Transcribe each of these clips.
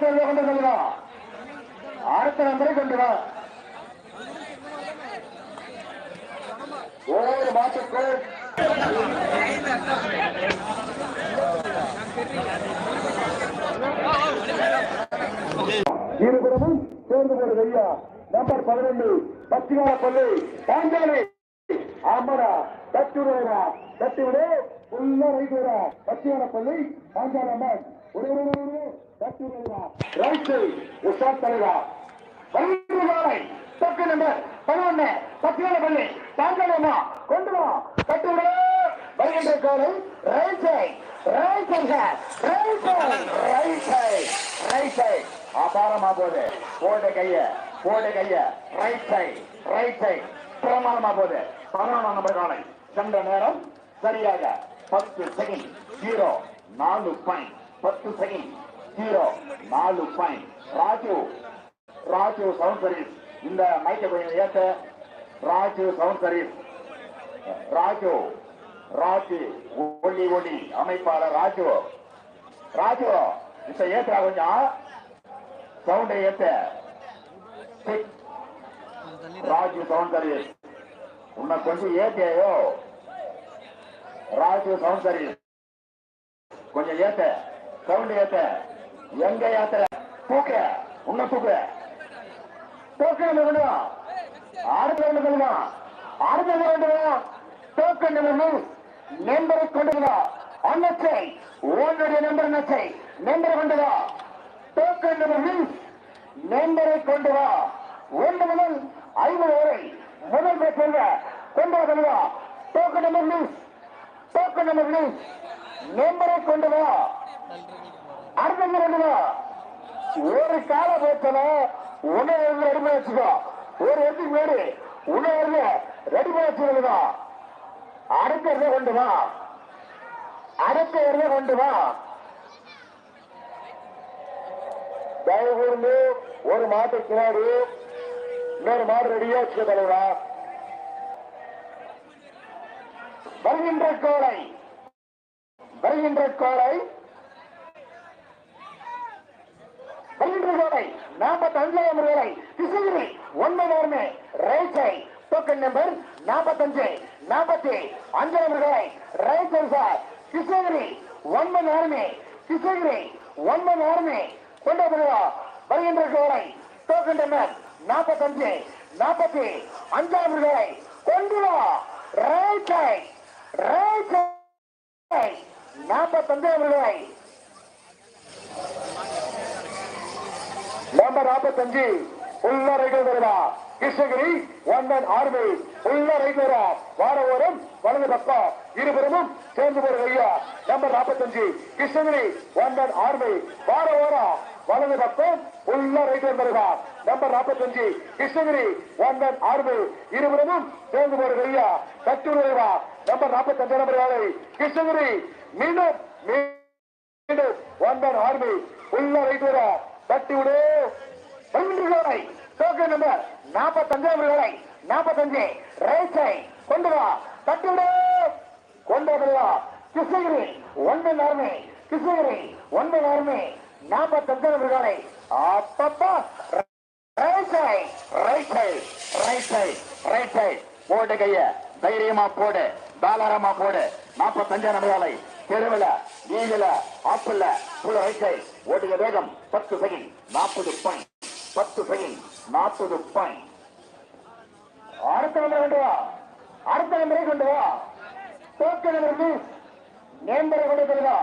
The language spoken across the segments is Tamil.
அடுத்த கொண்டு செல்வா அடுத்த நம்பரை கொண்டு வா. ஒவ்வொரு மாட்டுக்கும் இருபுறமும் சேர்ந்து போடுது ஐயா. நம்பர் பதினொன்று பத்திகார கொள்ளை பாஞ்சாலி. ஆமாடா தட்டி விடுவா தட்டி விடு ஃபுல்லா ரைட் விடா பச்சிகார பள்ளி பாஞ்சாலி அம்மன் ஒரு ஒரு ஒரு ரைட் சைடு உஷார் தலைவா வலிமை தொக்கு நம்பர் பதினொன்னு பச்சிகார பள்ளி பாஞ்சாலி கொண்டு வா தட்டி விடு வருகின்ற காலை right side right side right side right side right side அபாரமா போகுது போடு கைய போடு கைய ரைட் சைடு ரைட் சைடு பிரமாணமா போகுது பதினொன்றாம் நம்பர் காலை சென்ற நேரம் சரியாக பத்து செகண்ட் ஜீரோ நாலு பாயிண்ட் பத்து செகண்ட் ஜீரோ நாலு point Raju Raju sound service இந்த மைக்கை கொஞ்சம் ஏத்த. ராஜு சவுண்ட் சர்வீஸ் ராஜு ராஜு ஒளி ஒளி அமைப்பாளர் ராஜு. ராஜு இப்ப ஏத்துறா கொஞ்சம். சவுண்டை ஏத்த. ராஜு சவுண்ட் சர்வீஸ் உன்னை கொஞ்சம் ஏத்தியோ ராஜு சவுண்ட் சர்வீஸ் கொஞ்சம் ஏத்த. சவுண்ட் ஏத்த. எங்க ஏத்த தூக்க. உன்ன தூக்க. டோக்கன் வேணும் அடுத்த ஒன்று சொல்லுங்க அடுத்த வேண்டும் டோக்கன் வேணும் நம்பரை கொண்டுவா அன்னச்சை உன்னுடைய நம்பர் நச்சை நம்பரை கொண்டு வா. டோக்கன் நம்பர் நம்பரை கொண்டு வா. ஒன்று முதல் ஐம்பது வரை முதல் பெற்ற கொண்டு வா சொல்லுவா token number news token number news நம்பரை கொண்டு வா. அடுத்த கொண்டு ஒரு கால போச்சல உணவு ரெடி பண்ணி வச்சுக்கோ. ஒரு இடத்துக்கு முன்னாடி உணவு ரெடி பண்ணி வச்சுக்கோ அடுத்த இடத்த கொண்டு வா. அடுத்த இடத்த கொண்டு வா. தயவு கூர்ந்து ஒரு மாட்டு பின்னாடி இன்னொரு மாடு ரெடியா வச்சுக்க தலைவா. வருகின்ற கோலை வருகின்ற கோலை கோளை பன்னிரண்டு நாற்பத்தி அஞ்சாயிரம் ரூபாய் கிருஷ்ணகிரி ஒன்பது நேரமே ரைட் சைட் டோக்கன் நம்பர் நாற்பத்தஞ்சு நாற்பத்தி அஞ்சாயிரம் ரூபாய் ரைட் சைட் சார் கிருஷ்ணகிரி ஒன்பது நேரமே கிருஷ்ணகிரி ஒன்பது நேரமே கொண்டு வருவா வருகின்ற ரூபாய் டோக்கன் நம்பர் நாற்பத்தஞ்சு நாற்பத்தி அஞ்சாயிரம் ரூபாய் கொண்டு வா ரைட் சைட் ரைட் சைட் நாற்பத்தஞ்சாயிரம் ரூபாய் நம்பர் நாற்பத்தஞ்சு. உள்ள ரைட்டு வருவா கிருஷ்ணகிரி ஒன்னன் ஆர்மி. உள்ள ரைட்டு வரா வார ஓரம் வலது பக்கம் இருபுறமும் சேர்ந்து போற ஐயா நம்பர் நாற்பத்தஞ்சு. கிருஷ்ணகிரி ஒன்னன் ஆர்மி. வார ஓரம் வலது பக்கம் உள்ள ரைட்டு வருவா நம்பர் நாற்பத்தஞ்சு. கிருஷ்ணகிரி ஒன்னன் ஆர்மி. இருபுறமும் சேர்ந்து போற ஐயா தட்டு வருவா நம்பர் நாற்பத்தஞ்சு நம்பர் வேலை கிருஷ்ணகிரி மீண்டும் மீண்டும் ஒன்பன் ஆர்மி. உள்ள ரைட் வர தட்டி விடு. ஒன்று டோக்கன் நம்பர் நாற்பத்தஞ்சு ரூபாய் நாற்பத்தஞ்சு ரைட் கொண்டு வா. தட்டி விடு. கொண்டு வரலாம் கிருஷ்ணகிரி ஒன்பது ஆர்மி கிருஷ்ணகிரி ஒன்பது ஆர்மி நாற்பத்தஞ்சு ரூபாய் அப்பப்பா. Right side right side right side right side போடு கைய. தைரியமா போடு. தாராளமா போடு. நாற்பத்தஞ்சு வேலை தெருவில் நீங்கள ஆப்பிள புள்ள ரைட் ஓடிய ஓடுக வேகம் பத்து செகண்ட் நாற்பது பாயிண்ட் பத்து செகண்ட் நாற்பது பாயிண்ட் அடுத்த நம்பரை கொண்டு வா. அடுத்த நம்பரை கொண்டு வா. டோக்கன் நம்பர் நேம்பரை கொண்டு வருவா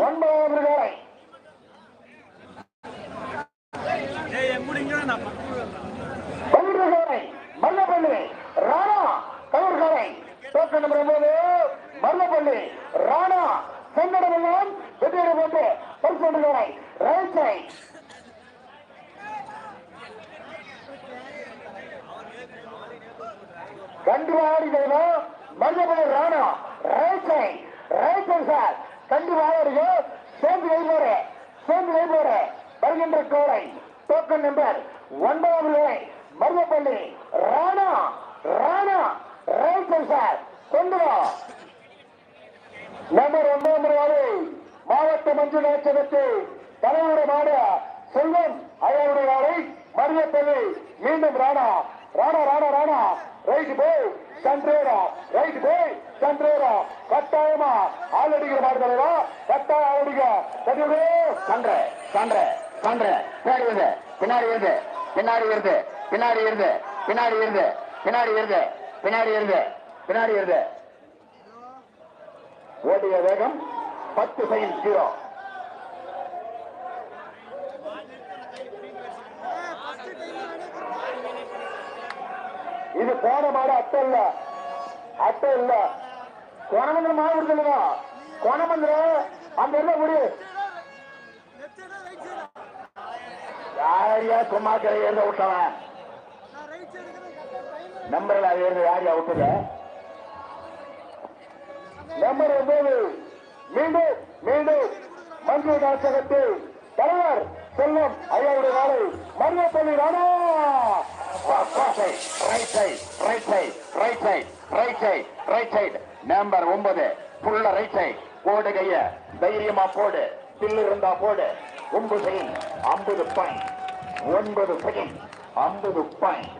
ஒன்பதாவது முடிஞ்சா நான் மல்லப்பள்ளி ராணா கவுர்காரை டோக்கன் நம்பர் ஒன்பது மல்லப்பள்ளி ராணா செங்கடமெல்லாம் வெற்றியை போட்டு பரிசோதனை ரைட் சைட் கண்டுவாடி வேணும் Mallapalli Rana right side right side sir கண்டுவாடியோ சேர்ந்து வைப்போரு சேர்ந்து வைப்போரு வருகின்ற கோடை டோக்கன் நம்பர் ஒன்பதாவது விலை Maruthapalli Rana Rana right side sir கொண்டு வா நம்பர் ஒன்பது ரூபாய் மாவட்ட மஞ்சள் நேச்சகத்தை தலைவருடைய மாடு செல்வம் ஐயாவுடைய நாளை மரியப்பள்ளி மீண்டும் ராணா ராணா ராணா ராணா ரைட் போய் சந்திரேரா ரைட் போய் சந்திரேரா கட்டாயமா ஆளடிக்கிற மாடு தலைவா கட்டாயம் ஆளடிக்க தெரியுது சன்ற பின்னாடி இருந்து பின்னாடி இருந்து பின்னாடி இருந்து பின்னாடி இருந்து பின்னாடி இருந்து பின்னாடி இருந்து பின்னாடி வருது பின்னாடி வருது. ஓடிய வேகம் பத்து செகண்ட் ஜீரோ இது போன மாடு அட்டை இல்ல. அட்டை இல்ல. கோணமந்திரம் மாடு இருக்குல்லவா கோணமந்திரம் அந்த என்ன முடியும் யாரையா சும்மா கரை எழுத விட்டவன்? நம்பர்ல அது எழுத யாரையா விட்டது? நம்பர் ஒன்பது. மீண்டும் மீண்டும் மந்திரி நாச்சகத்தில் தலைவர் செல்வம் ஐயாவுடைய நாளை Mariyapalli Rana. Right side right side right side right side right side number ஒன்பது. புள்ள ரைட் சைட் போடு கைய. தைரியமா போடு. பில்லு இருந்தா போடு. ஒன்பது செகண்ட் ஐம்பது பாயிண்ட் ஒன்பது செகண்ட் ஐம்பது பாயிண்ட்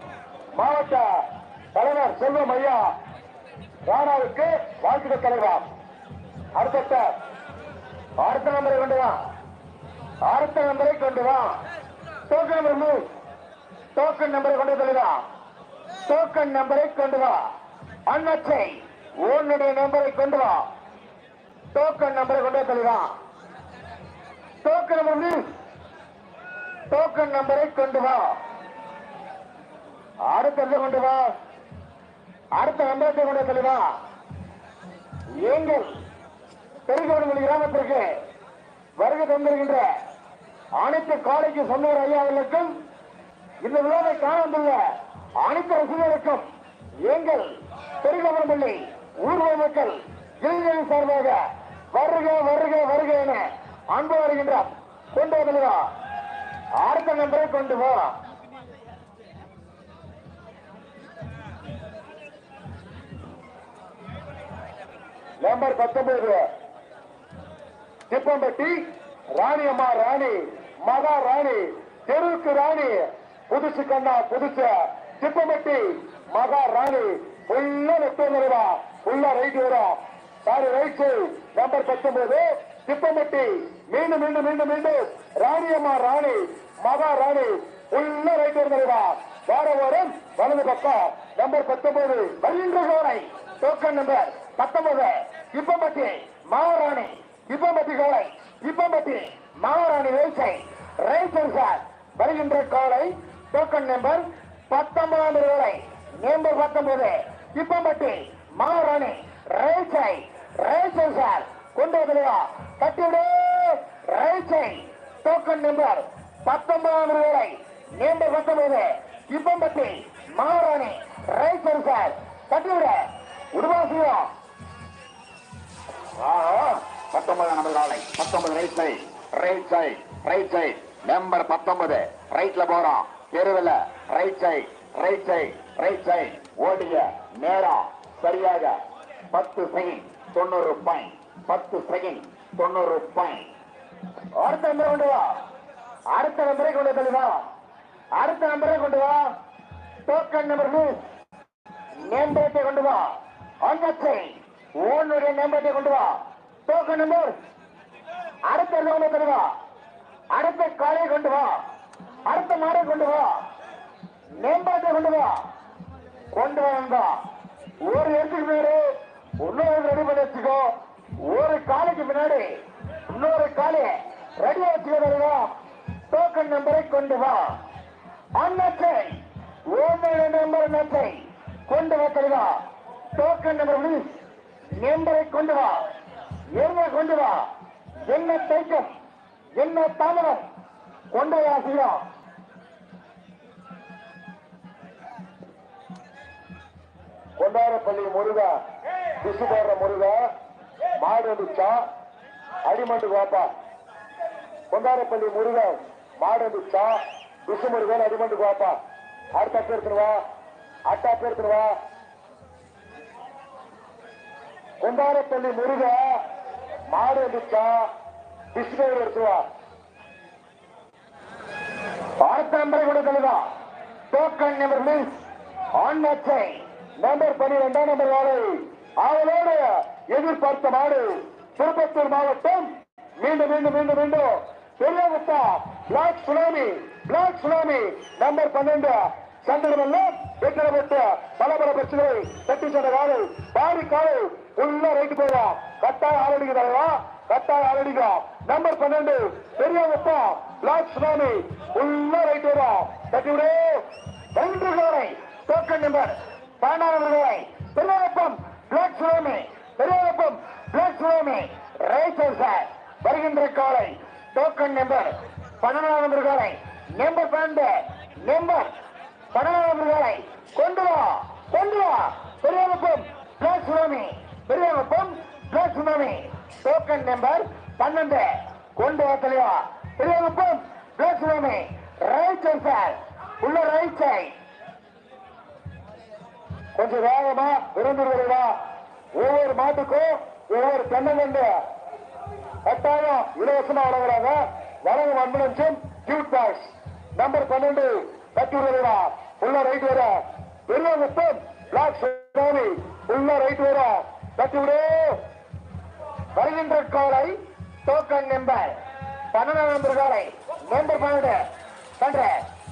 மாவட்ட தலைவர் செல்வம் ஐயா ராணாவுக்கு வாழ்த்துக்கள் தலைவர் அடுத்த அடுத்த நம்பரை கொண்டு வா. அடுத்த நம்பரை கொண்டு வா. டோக்கன் நம்பர் மூணு. டோக்கன் நம்பரை கொண்டு தலைவா. டோக்கன் நம்பரை கொண்டு வா. அண்ணச்சை உன்னுடைய நம்பரை கொண்டு வா. டோக்கன் நம்பரை கொண்டு தலைவா. டோக்கன் நம்பர் மூணு. டோக்கன் நம்பரை கொண்டு வா. அடுத்த கொண்டு வா. அடுத்த நம்பரத்தை கொண்டு வா எங்கள் பெருகவனமொழி கிராமத்திற்கு வருகை தந்திருக்கின்ற அனைத்து காலைக்கு சொந்தவர் ஐயாவுக்கும் இந்த விழாவை காண வந்துள்ள அனைத்து ரசிகர்களுக்கும் எங்கள் பெருகவனமல்லி ஊர்வல மக்கள் இளைஞர்கள் சார்பாக வருக வருக வருக என அன்பு வருகின்றார் கொண்டு வருகிறா அடுத்த நம்பரை கொண்டு போ நம்பர் பத்தொன்பது. திப்பம்பட்டி ராணி அம்மா ராணி மகா ராணி தெருவுக்கு ராணி புதுசு கண்ணா புதுசு. திப்பம்பட்டி மகா ராணி உள்ள வெட்டம் வருவா உள்ள ரைட் வரும் சாரி ரைட் நம்பர் பத்தொன்பது சிப்பம்பட்டி மீண்டும் மீண்டும் மீண்டும் மீண்டும் ராணி அம்மா ராணி மகாராணி உள்ள ரைட் வருவார். வார வாரம் வலது பக்கம் நம்பர் பத்தொன்பது வருகின்ற கோரை டோக்கன் நம்பர் பத்தொன்பது. இப்பம்பட்டி மகாராணி இப்பம்பட்டி கோலை இப்பம்பட்டி மகாராணி வேசை ரைசர் சார் வருகின்ற காலை டோக்கன் நம்பர் பத்தொன்பதாம் கோலை நம்பர் பத்தொன்பது. இப்பம்பட்டி மகாராணி ரைசை ரைசர் சார் கொண்டு வந்துடுவா கட்டிவிடு ரைசை டோக்கன் நம்பர் பத்தொன்பதாம் கோலை நம்பர் பத்தொன்பது இப்பம்பட்டி மகாராணி ரைசர் சார். கட்டிவிட உருவாசியம் பத்தொன்பது நம்பர் காலை. பத்தொன்பது right side right side right side number பத்தொன்பது. ரைட்ல போறோம். தெருவில் right side right side right side ஓடிய நேரம் சரியாக பத்து செகண்ட் தொண்ணூறு பாயிண்ட் பத்து செகண்ட் தொண்ணூறு பாயிண்ட் அடுத்த நம்பரை கொண்டு வா. அடுத்த நம்பரை கொண்டு தெளிவா அடுத்த நம்பரை கொண்டு வா. டோக்கன் நம்பர் நேம்பரத்தை கொண்டு வா. அங்கத்தை உன்னுடைய நேம்பரத்தை கொண்டு வா. டோக்கன் நம்பர் அடுத்த லோனை கொண்டு அடுத்த காலை கொண்டு வா. அடுத்த மாடை கொண்டு வா. நேம்பரத்தை கொண்டு வா. கொண்டு வந்தா ஒரு இடத்துக்கு மேலே இன்னொரு ரெடி பண்ணி வச்சுக்கோ. ஒரு காலைக்கு முன்னாடி இன்னொரு காலை ரெடி வச்சுக்கோ டோக்கன் நம்பரை கொண்டு வா. அன்னத்தை உன்னுடைய நம்பர் நத்தை கொண்டு வா தலைவா டோக்கன் நம்பர் ப்ளீஸ் நம்பரை கொண்டு வா. என்ன கொண்டு வா? என்ன தைக்கம் என்ன தாமதம்? கொண்டு வா கொண்டாரப்பள்ளி முருகா பிசு முருகா மாடு அடிச்சா அடிமண்டு வாப்பா. கொண்டாரப்பள்ளி முருகன் மாடு வந்துச்சா பிசு முருகன் அடிமண்டுக்கு வாப்பா அடுத்த பேர் வா. அட்டா பேர் வா. கொண்டாரப்பள்ளி முருகா மாடு வந்துச்சா பிஸ்கர் எடுத்து வா. அடுத்த நம்பரை கொடுக்கலுதா டோக்கன் நம்பர் மீன்ஸ் ஆன் மேட்சை. நம்பர் பன்னிரெண்டாம் நம்பர் வாழை அவளோடு எதிர்பார்த்த மாடு திருப்பத்தூர் மாவட்டம். மீண்டும் மீண்டும் மீண்டும் மீண்டும். பெரியகுத்தா black tsunami black tsunami number பன்னெண்டு. சந்திரமெல்லாம் வெற்றிடப்பட்டு பல பல பிரச்சனைகளை தட்டி சென்ற காலை பாடி காலை உள்ள ரைட்டு போவா கட்டாய ஆரடிக்கிறா கட்டாய ஆரடிக்கிறா நம்பர் பன்னெண்டு பெரியகுத்தா பிளாக் சுனாமி உள்ள ரைட்டு வரா தட்டி விடு. ரெண்டு காலை டோக்கன் நம்பர் பன்னெண்டாவது காலை பெரியவப்பம் பிளாக் சுனாமி பெரியவப்பம் பிளாக் சுனாமி ரைசர் சார் வருகின்ற காலை டோக்கன் நம்பர் பன்னெண்டாவது நம்பர் நம்பர் பன்னெண்டு நம்பர் பன்னெண்டாவது நம்பர் கொண்டு வா கொண்டு வா. பெரியவப்பம் பிளஸ் சுனாமி பெரியவப்பம் பிளஸ் சுனாமி டோக்கன் நம்பர் பன்னெண்டு. கொண்டு வா தலைவா. பெரியவப்பம் பிளஸ் சுனாமி ரைசர் சார் உள்ள ரைட் சைட் கொஞ்சம் வேகமா விருந்துருவா ஒவ்வொரு மாட்டுக்கும் ஒவ்வொரு தென்னங்கண்டு கட்டாயம் இலவசமா வழங்குறாங்க. வழங்கும் அன்புலட்சம் கியூட் பாக்ஸ் நம்பர் பன்னெண்டு கட்டி வருவா உள்ள ரைட் வர பெரிய முத்தம். Black tsunami. உள்ள ரைட் வர கட்டி விடு வருகின்ற காலை டோக்கன் நம்பர் பன்னெண்டாம் நம்பர் காலை. நம்பர் பன்னெண்டு. பண்ற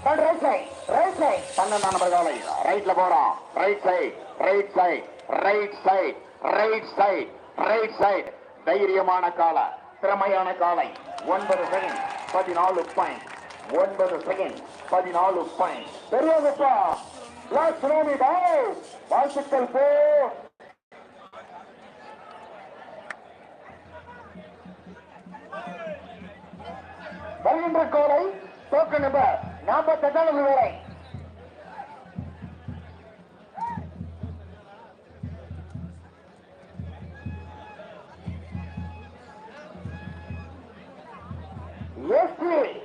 பண்ற ரைட் சைட் ரைட் சைட் பன்னெண்டாம் நம்பர் காலை. ரைட்ல போறோம். Right side right side right side right side right side தைரியமான கால. திறமையான காலை. ஒன்பது செகண்ட் பதினாலு பாயிண்ட் ஒன்பது செகண்ட் பதினாலு பாயிண்ட் பெரிய வாழ்த்துக்கள் போ. வருகின்ற கோலை டோக்கன் நம்பர் நாற்பத்தி எட்டாவது வேலை Trust me.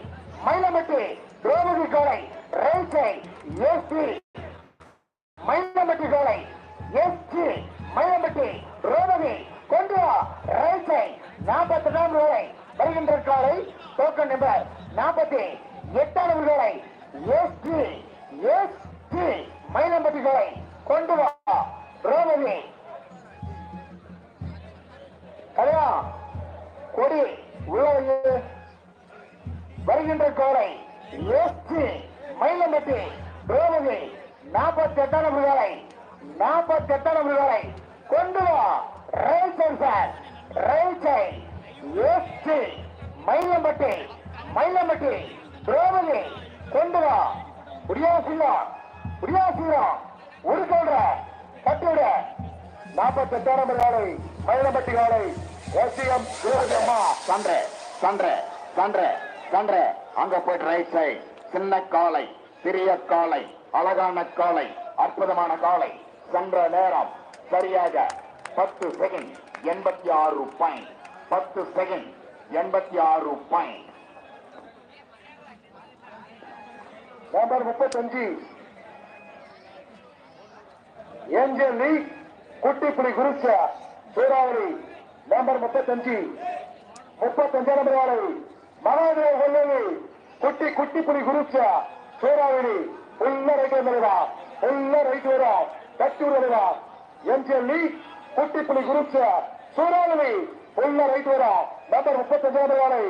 நாற்பத்தி எட்டாம் காலை மயிலம்பட்டி காலை எஸ்டிஎம் அம்மா. சன்ற சன்ற சன்ற சன்ற அங்க போயிட்டு ரைட் சைட் சின்ன காலை சிறிய காலை அழகான காலை அற்புதமான காலை சென்ற நேரம் சரியாக பத்து செகண்ட் எண்பத்தி ஆறு பாயிண்ட் பத்து செகண்ட் எண்பத்தி ஆறு பாயிண்ட் நம்பர் முப்பத்தஞ்சு. Angel league. குட்டிப்புலி குறிச்ச சூறாவளி நம்பர் முப்பத்தஞ்சு முப்பத்தஞ்சு நம்பர் வாழை. மகாதேவ கொல்லவி குட்டி குட்டிப்புலி குறிச்ச சூறாவளி. உள்ள ரைட்டு வந்துடுவா உள்ள ரைட்டு வரா கட்டி விடுவா எம்ஜிஎல் லீக் குட்டிப்புலி குறிச்ச சூறாவளி உள்ள ரைட் வரா நம்பர் முப்பத்தஞ்சு நம்பர் வாழை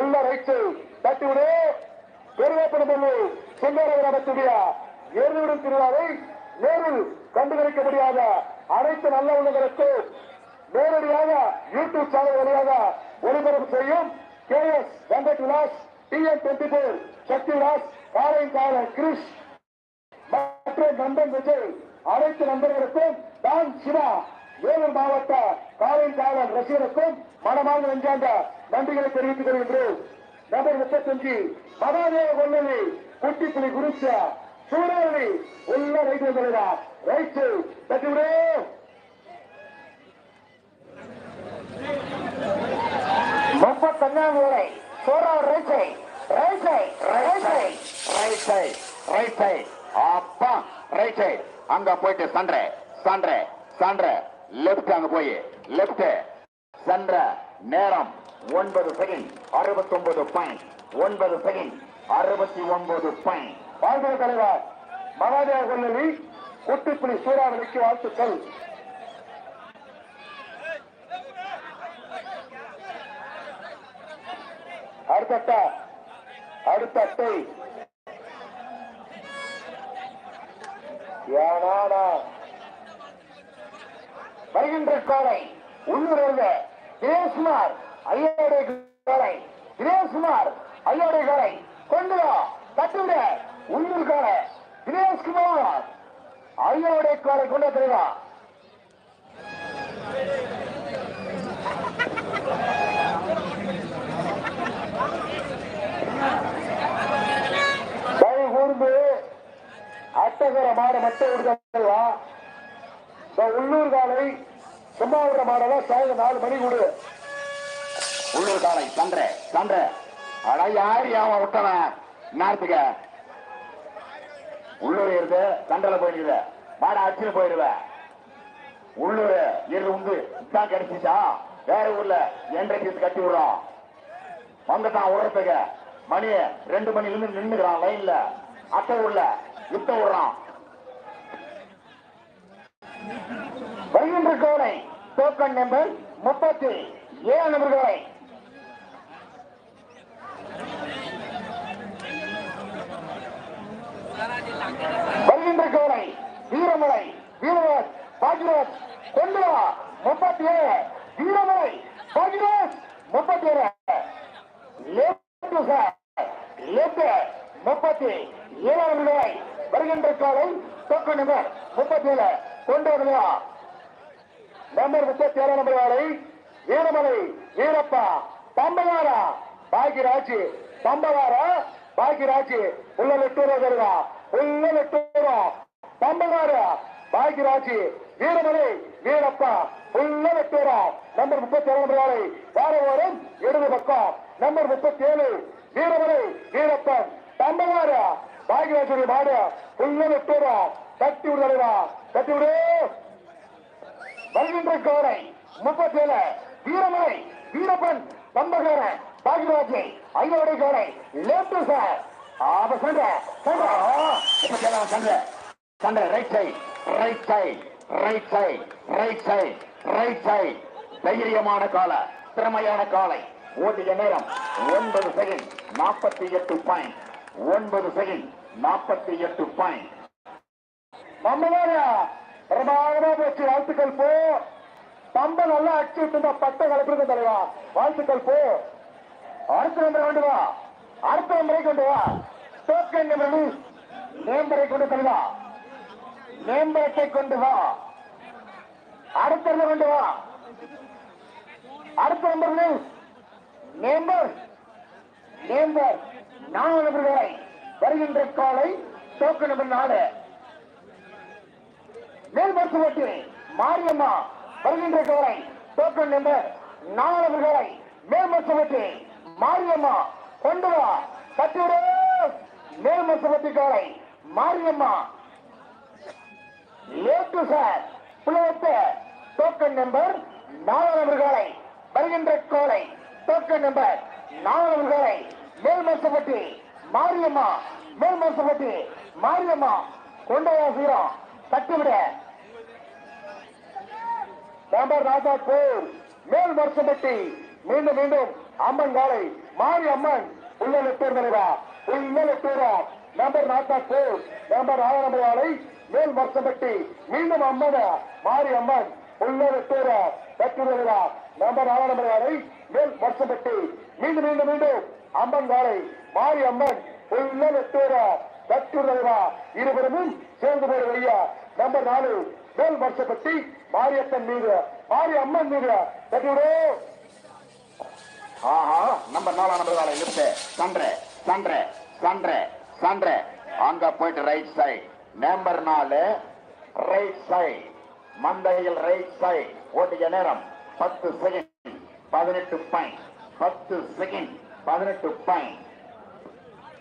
உள்ள ரைட்டு தட்டி விடு. பெருவேப்பனப்பள்ளி சுந்தர கிராமத்துடைய எருவிடும் திருவிழாவை நேரில் கண்டுகளிக்க முடியாத அனைத்து நல்ல உள்ளங்களுக்கு நேரடியாக யூடியூப் சேனல் வழியாக ஒளிபரப்பு செய்யும் K S Venkat Vilas TN twenty four Shakti Vilas காலை கிரிஷ் மற்றும் நண்பன் விஜய். அனைத்து நண்பர்களுக்கும் தான் சிவா. வேலூர் மாவட்ட காலை ரசிகருக்கும் மனமாக நெஞ்சார்ந்த நன்றிகளை தெரிவித்துக் கொள்கின்றோம். நபர் முப்பத்தஞ்சு மகாதேவ கொல்லவி குட்டிப்புலி குருச்ச சூறாவளி உள்ள ரைட் வந்துடுறா ரைட் தட்டி விடு முப்பத்தஞ்சாம் வரை சூறாவளி right side right side right side right side right side அப்பா ரைட் சைட் அங்க போயிட்டு சன்ற சன்ற சன்ற லெப்ட் அங்க போய். லெப்ட் சென்ற நேரம் ஒன்பது செகண்ட் அறுபத்தி ஒன்பது பாயிண்ட் ஒன்பது செகண்ட் அறுபத்தி ஒன்பது பாயிண்ட் வாழ்ந்த தலைவர் மகாதேவ கொல்லி குட்டிப்புலி சூறாவளிக்கு வாழ்த்துக்கள். அடுத்த அடுத்த அட்டை. வருகின்ற காலை உள்ளூர் தினேஷ்குமார் ஐயோடைய காலை தினேஷ்குமார் ஐயோடைய காலை. கொண்டு வா தட்டுவிட உள்ளூர் காலை தினேஷ்குமார். ஐயோடைய காலை கொண்டு தெரியுமா தயவு கூர்ந்து அட்டகர மாடு மட்டும் விடுதா இந்த உள்ளூர் காலை சும்மா விடுற மாடெல்லாம் சாயந்தரம் நாலு மணி கொடு. உள்ளூர் காலை சந்திர சந்திர. அட யார் ஏன் விட்டவன் நேரத்துக்கு உள்ளூர் இருந்து சண்டல போயிருக்குது மாட அடிச்சுன்னு போயிடுவேன் உள்ளூர் இரு உண்டு. இதான் கிடைச்சிச்சா? வேற ஊர்ல என்றைக்கு கட்டி விடுறோம். வந்துட்டான் உரத்துக்கு மணி ரெண்டு மணில இருந்து நின்னுக்கிறான் லைன்ல அட்டை உள்ள இத்த விடுறான் வருகின்ற கோலை டோக்கன் நம்பர் முப்பத்தி ஏழு நம்பர் கோலை வருகின்ற கோலை வீரமலை வீரராஜ் பாஜிராஜ் கொண்டு வா முப்பத்தி ஏழு வீரமலை பாஜிராஜ் முப்பத்தி ஏழு லெப்ட் சார் லெப்ட் முப்பத்தி ஏழாவது கோலை வருகின்ற கோலை டோக்கன் நம்பர் முப்பத்தி ஏழு கொண்டு வருவா நம்பர் முப்பத்தி ஏழு நம்பர் வாழை வீரமலை வீரப்பா பம்பவாரா பாகிராஜ் பம்பவாரா பாக்கியராஜ் உள்ள லெட்டூரா வருவா உள்ள லெட்டூரா பம்பகாரா பாக்கியராஜ் வீரமலை வீரப்பா உள்ள லெட்டூரா நம்பர் முப்பத்தி ஏழு நம்பர் வாழை இடது பக்கம். நம்பர் முப்பத்தி ஏழு வீரமலை வீரப்பன் பம்பகாரா பாக்கியராஜுடைய மாடு உள்ள லெட்டூரா கட்டி விடுதலைவா கட்டி விடு. வருகின்ற கோரை முப்பத்தி ஏழு வீரமலை வீரப்பன். பம்பகாரன் பாகிராஜ் ஐயாவுடைய கோரை லேப்டு சார் ஆப சண்ட சண்ட முப்பத்தி ஏழாம் right side right side right side right side right side தைரியமான கால திறமையான காலை. ஓட்டிய நேரம் ஒன்பது செகண்ட் நாற்பத்தி எட்டு பாயிண்ட் ஒன்பது செகண்ட் நாற்பத்தி எட்டு பாயிண்ட் பம்பகாரா பிரமாதமா வாழ்த்துக்கள் போ. பம்ப நல்லா அடிச்சு விட்டு பட்ட கலப்பிருக்க தலைவா. வாழ்த்துக்கள் போ. அடுத்த நம்பரை கொண்டு வா. அடுத்த நம்பரை கொண்டு வா. டோக்கன் நம்பர் நேம்பரை கொண்டு தருவா நேம்பரத்தை கொண்டு வா. அடுத்த நம்பர் கொண்டு வா. அடுத்த நம்பர் நேம்பர் நேம்பர் நாலு நம்பர் வரை வருகின்ற காலை டோக்கன் நம்பர் நாலு மேல்பட்டு ஓட்டு மாரியம்மா வருகின்ற காலை டோக்கன் நம்பர் நாலு நம்பர் காலை மேல்மட்டு ஓட்டு மாரியம்மா கொண்டு வா. கட்டிவிடு. மேல்மசபத்தி காலை Mariamma. Late sir. புலவத்து token number நாலு காலை வருகின்ற கோலை டோக்கன் நம்பர் நாலு நம்பர் காலை மேல்மசப்பட்டி மாரியம்மா மேல்மசப்பட்டி மாரியம்மா. கொண்டு வா சீரம். தட்டிவிட நம்பர் ராஜாப்பூர். மேல் வருஷப்பட்டி மீண்டும் மீண்டும். அம்மன் காலை மாரி அம்மன். உள்ள லெட்டர் தலைவா. உள்ள லெட்டரா நம்பர் நாட்டாப்பூர் நம்பர் ஆறு நம்பர் ஆலை மேல் வருஷப்பட்டி மீண்டும் அம்மன மாரி அம்மன். உள்ள லெட்டரா லெட்டர் தலைவா. நம்பர் ஆறு ஆலை மேல் வருஷப்பட்டி மீண்டும் மீண்டும் மீண்டும். அம்மன் காலை மாரி அம்மன். உள்ள லெட்டரா லெட்டர் தலைவா. இருவரும் சேர்ந்து போய் ஐயா நம்பர் நாலு மேல் வருஷப்பட்டி மாரியப்பன் மீது. மாரி அம்மன் மீது. கட்டிவிடு ஆஹா நம்பர் நாலா நம்பர் வேலை லிப்ட் சண்ட்ர சண்ட்ர சண்ட்ர சண்ட்ர அங்க போயிட்டு ரைட் சைடு நம்பர் நாலு ரைட் சைடு மந்தையில் ரைட் சைடு ஓட்டிய நேரம் பத்து செகண்ட் பதினெட்டு பாயிண்ட் பத்து செகண்ட் பதினெட்டு பாயிண்ட்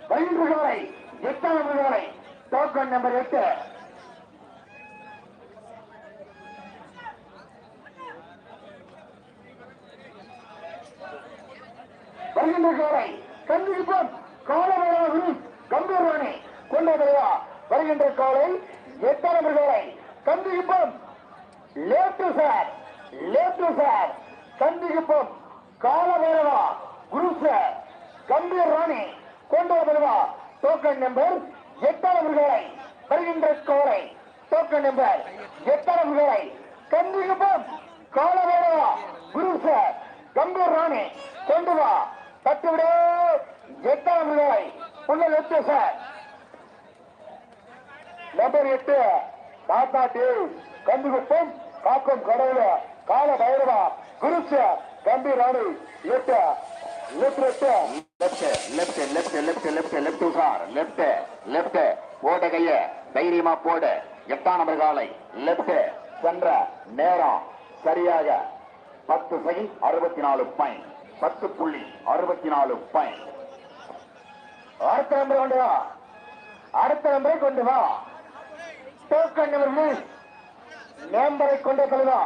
வருகின்ற காலை எட்டாம் நம்பர் டோக்கன் நம்பர் எட்டு. வருகின்ற கண்டிப்போம் கண்டிப்பான் குரு கம்பீரவாணி கொண்ட தலைவா வருகின்ற காலை எட்டாம் நம்பர் காலை கண்டிப்பான் லேட்டு சார் லேட்டு சார் கண்டிப்போம் காலவேளவா குரு சார் கம்பீர் ராணி கொண்ட தலைவா டோக்கன் நம்பர் எட்டாம் நம்பர் காலை வருகின்ற காலை டோக்கன் நம்பர் எட்டாம் வேலை காலை கண்டிப்பான் குரு சார் கம்பீர் ராணி கொண்டு வா. தட்டுவிடு எட்டாம் நிலை. உள்ள எட்டு சார் நம்பர் எட்டு தாத்தா டேவ் கந்துகுப்பம் காக்கும் கடவுள கால பைரவா குருச்ச கம்பி ராணி எட்டு. லெப்ட் எட்டு left left left left left left sir left left போட கைய தைரியமா போடு. எட்டாம் நம்பர் காலை. லெப்ட் சென்ற நேரம் சரியாக பத்து செகண்ட் அறுபத்தி நாலு பாயிண்ட் பத்து புள்ளி அறுபத்தி நாலு பாயிண்ட். அடுத்த நம்பர் கொண்டு வா. அடுத்த நம்பரை கொண்டு வா. டோக்கன் நம்பர் மூணு நம்பரை கொண்டு கழுதா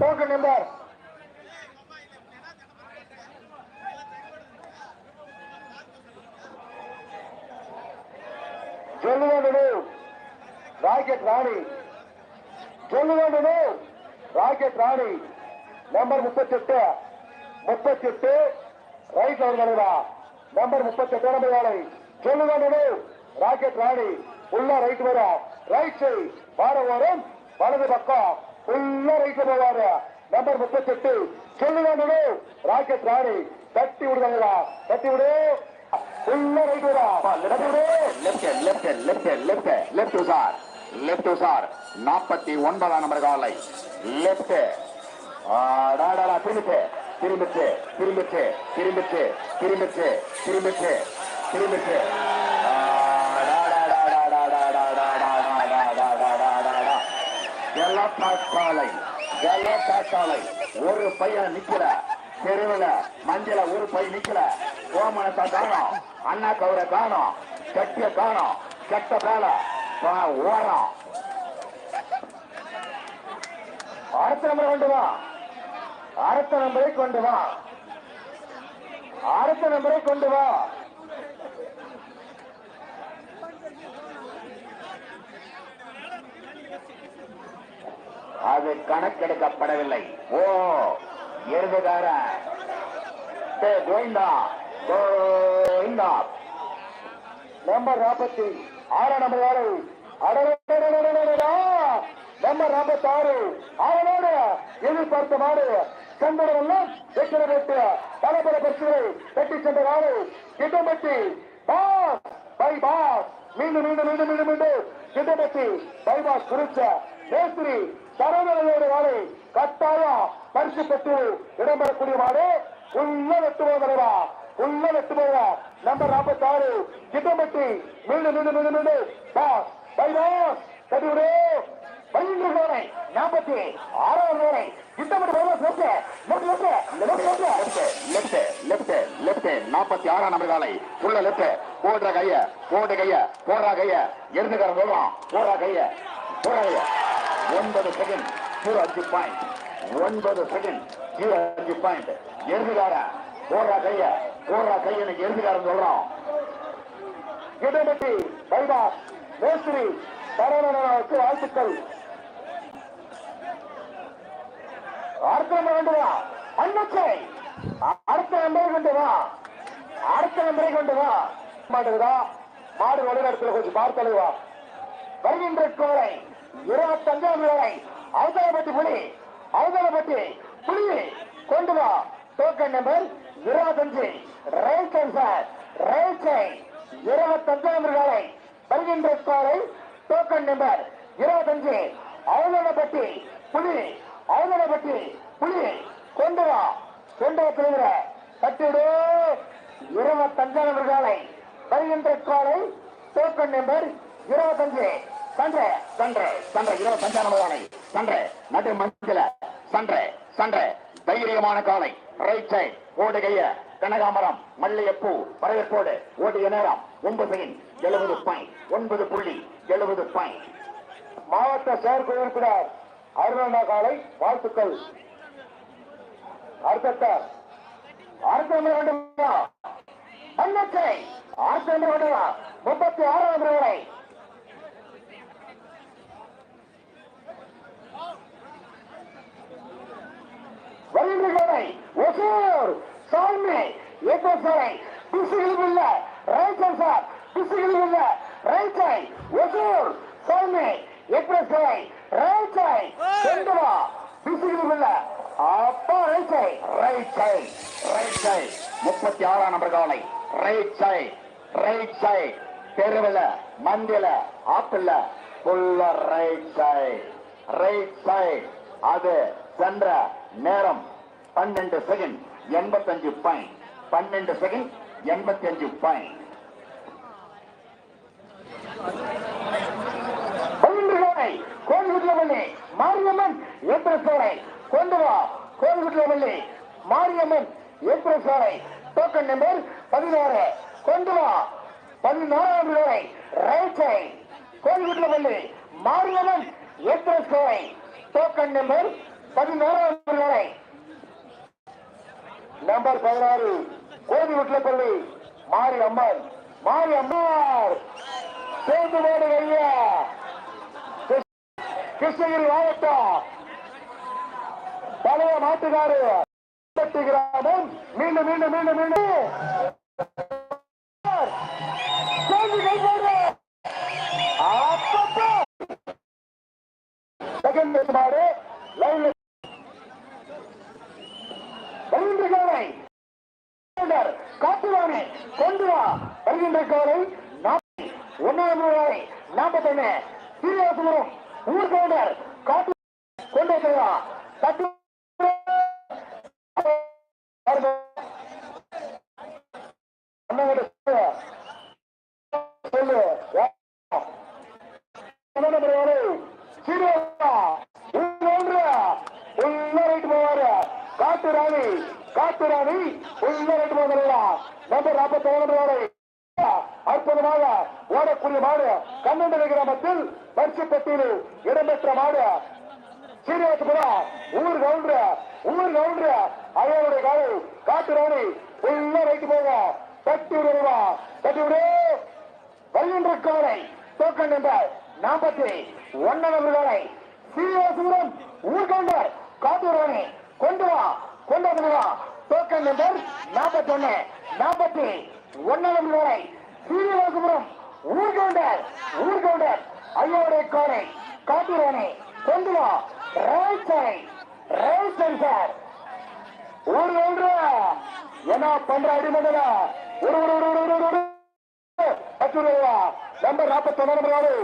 டோக்கன் நம்பர் சொல்லுவது ராக்கெட் ராணி. சொல்லுவேன் ராக்கெட் ராணி. நம்பர் முப்பத்தி எட்டு முப்பத்தி எட்டு ரைட் அவர் வருவா நம்பர் முப்பத்தி எட்டு நம்பர் வேலை சொல்லுவது ராக்கெட் ராணி உள்ள ரைட் வர. ரைட் சைடு பாட வரும். வலது பக்கம். உள்ள ரைட் போவாரு நம்பர் முப்பத்தி எட்டு சொல்லுவது ராக்கெட் ராணி தட்டி விடுதாங்களா தட்டி விடு. உள்ள ரைட் வரா. தட்டி விடு. Left left left left left sir left sir நாற்பத்தி ஒன்பதாம் நம்பர் காலை. லெப்ட் திரும்பிச்சு திரும்பிச்சு திரும்பிச்சு திரும்பிச்சு திரும்பிச்சு திரும்பிச்சு திரும்பிச்சு காலை காலை ஒரு பையன் நிக்கல தெருவில் மஞ்சள ஒரு பை நிக்கல கோமணத்தை காணும் அண்ணா கவுரை காணும் கட்டிய காணும் கெட்ட பேல ஓரம் அடுத்த நம்பர் வேண்டுமா அடுத்த நம்பரை கொண்டு வா. அடுத்த நம்பரை கொண்டு வா. அது கணக்கெடுக்கப்படவில்லை. ஓ எழுதுகார. கோவிந்தா. கோவிந்தா. நம்பர் நாற்பத்தி ஆறாம் நம்பர் ஆறு நம்பர் நாற்பத்தி ஆறு அவனோட எதிர்பார்த்த மாடு சந்தனமெல்லாம் வெற்றிட பல பல பரிசுகளை வெட்டி சென்ற நாடு கிட்டம்பட்டி பாஸ் பை பாஸ். மீண்டும் மீண்டும் மீண்டும் மீண்டும் மீண்டும். கிட்டம்பட்டி பை பாஸ் குறிச்ச மேஸ்திரி சரவணையோடு வாழை கட்டாயம் பரிசு பெற்று இடம்பெறக்கூடிய மாடு உள்ள வெட்டுவோம் தலைவா உள்ள வெட்டு நம்பர் நாற்பத்தி ஆறு கிட்டம்பட்டி மீண்டும் மீண்டும் மீண்டும் மீண்டும். Pass by pass. கட்டிவிடு பதினொன்று கோரை நாற்பத்தி ஆறாவது கோரை Kittampatti bypass left left left left left left நாற்பத்தி ஆறாம் நம்பர் காலை. உள்ள லெப்ட் போடுற கைய போடு கைய போடுறா கைய எருதுகாரன் சொல்றான் போடுறா கைய போடுறா கைய. ஒன்பது செகண்ட் ஜீரோ அஞ்சு பாயிண்ட் ஒன்பது செகண்ட் ஜீரோ அஞ்சு பாயிண்ட் எருதுகாரன் போடுறா கைய போடுறா கையன்னு எருதுகாரன் சொல்றான். கிட்டம்பட்டி பை பாஸ் மேஸ்திரி சரவணனுக்கு வாழ்த்துக்கள். அடுத்த நம்பரை கொண்டு வா. அன்னச்சை அடுத்த நம்பரை கொண்டு வா. அடுத்த நம்பரை கொண்டு வா. மாட்டுக்குதா? மாடு வழிநடத்துல கொஞ்சம் பார்த்தலை வா. வருகின்ற கோலை இருபத்தஞ்சாம் வேலை அவசரப்பட்டி புலி. அவசரப்பட்டி புலி. கொண்டு வா. டோக்கன் நம்பர் இருபத்தஞ்சு. ரைட் சார் ரைட் இருபத்தஞ்சாம் வேலை வருகின்ற கோலை டோக்கன் நம்பர் இருபத்தஞ்சு. அவசரப்பட்டி புலி. அவசரப்பட்டி புலி கொண்டு வா கொண்டு வா தலைவர இருபத்தஞ்சாம் நம்பர் வருகின்ற காலை டோக்கன் நம்பர் இருபத்தஞ்சு. சண்டை சண்டை சண்டை இருபத்தஞ்சாம் நம்பர் சன்ற சண்டை நடு மஞ்சள. சண்டை சண்டை தைரியமான காலை. ரைட் சைட் ஓடுகைய கனகாமரம் மல்லிகைப்பூ வரவேற்போடு ஓடிய நேரம் ஒன்பது எழுபது பாயிண்ட் ஒன்பது புள்ளி எழுபது பாயிண்ட் மாவட்ட செயற்குழு உறுப்பினர் அருணா காலை வாழ்த்துக்கள். அடுத்த அடுத்த வேண்டும் அன்னச்சை அடுத்த வேண்டும் முப்பத்தி ஆறாம் வரை. வழிமுறை ஒசூர் சாமி ஏகோசரை பிசுகளில் உள்ள ரைட்டர் சார் பிசுகளில் உள்ள ரைச்சை ஒசூர் சாமி ரைட் சைட் கொண்டு வா. பிசுகளில் உள்ள அப்பா ரைட்டை ரைட் சைட் ரைட் சைட் முப்பத்தி ஆறாம் நம்பர் காலை. ரைட் சைட் ரைட் சைட் தெருவில் மந்தில ஆப்பிள்ல புல்ல ரைட் சைட் ரைட் சைட் அது சென்ற நேரம் பன்னெண்டு செகண்ட் எண்பத்தஞ்சு பாயிண்ட் பன்னெண்டு செகண்ட் எண்பத்தி அஞ்சு பாயிண்ட் வழிமுறை கோல்குட்லவள்ளி மாரியம்மன் ஏப்ரசோலை கொண்டு வா கோல்குட்லவள்ளி மாரியம்மன் ஏப்ரசோலை டோக்கன் நம்பர் பதினாறு. கொண்டு வா பதினாறாம் வரை ரைட் சைட் கோல்குட்லவள்ளி மாரியம்மன் ஏப்ரசோலை டோக்கன் நம்பர் பதினாறாம் வரை. நம்பர் பதினாறு. கோதிகுட்லப்பள்ளி மாரியம்மன். அம்மன் அம்மார் சேர்ந்து போடு ஐயா. கிருஷ்ணகிரி மாவட்டம். பழைய மாட்டுக்காரு கிராமம் மீண்டும் மீண்டும் மீண்டும் மீண்டும். காட்டு ராணி உள்ள ரைட்டு போகிறா நம்பர் நாற்பத்தி ஏழு வரை. அற்புதமாக ஓடக்கூடிய மாடு கண்ணண்டனை கிராமத்தில் பரிசுப்பட்டியில் இடம்பெற்ற மாடு. சீனிவாசபுரா ஊர் கவுண்டர் ஊர் கவுண்டர் ஐயாவுடைய காலை காட்டு ராணி உள்ள ரைட்டு போக. தட்டி விடுவா தட்டி விடு. வருகின்ற காலை டோக்கன் நம்பர் நாற்பத்தி ஒன்னாம் காலை சீனிவாசபுரம் ஊர் கவுண்டர் காட்டூராணி கொண்டு வா கொண்டு வந்து டோக்கன் நம்பர் நாற்பத்தி ஒன்னு நாற்பத்தி ஒன்னாம் காலை சீனிவாசபுரம் ஊர்கவுண்டர் ஊர்கவுண்டர் ஐயோடைய கவுண்டர் ஐயாவுடைய காலை காட்டூராணி கொண்டு வா ரைட் சார் ஒரு ஒன்று என்ன பண்ற அடிமண்டல ஒரு ஒரு ஒரு ஒரு ஒரு ஒரு நம்பர் நாற்பத்தி ஒன்று